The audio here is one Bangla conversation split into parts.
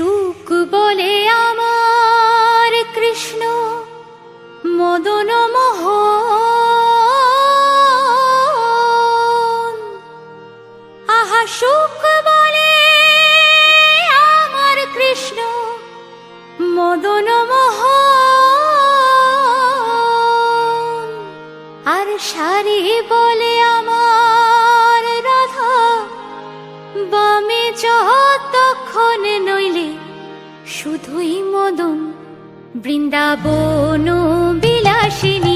সুখ বলে আমার কৃষ্ণ মদন মহ আহা, সুখ বলে আমার কৃষ্ণ মদন মহ আর সারি বলে শুধুই মদন বৃন্দাবন বিলাসিনী।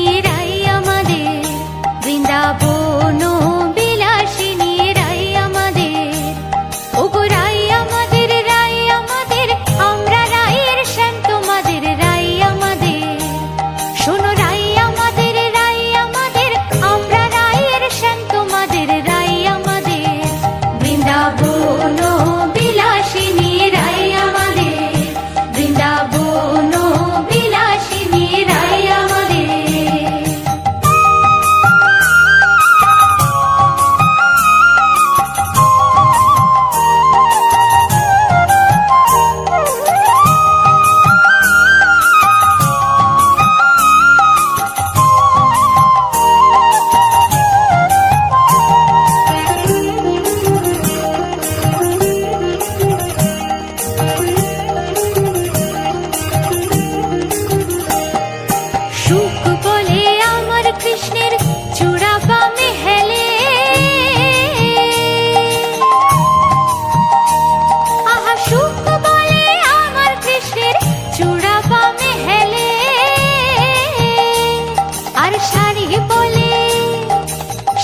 শাড়ি বলে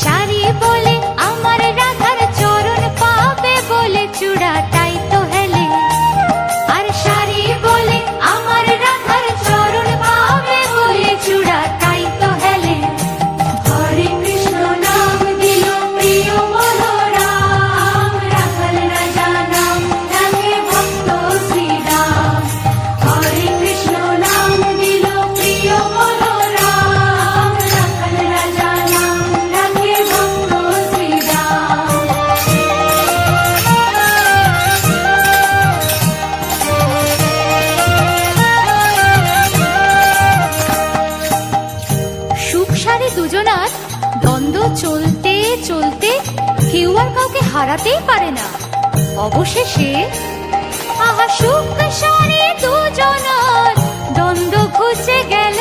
শাড়ি বলে জল্লাদ দ্বন্দ্ব চলতে চলতে কেউ আর কাউকে হারাতেই পারে না। অবশেষে, আহা সুখ সারে দুজনার দ্বন্দ্ব ঘুচে গেল।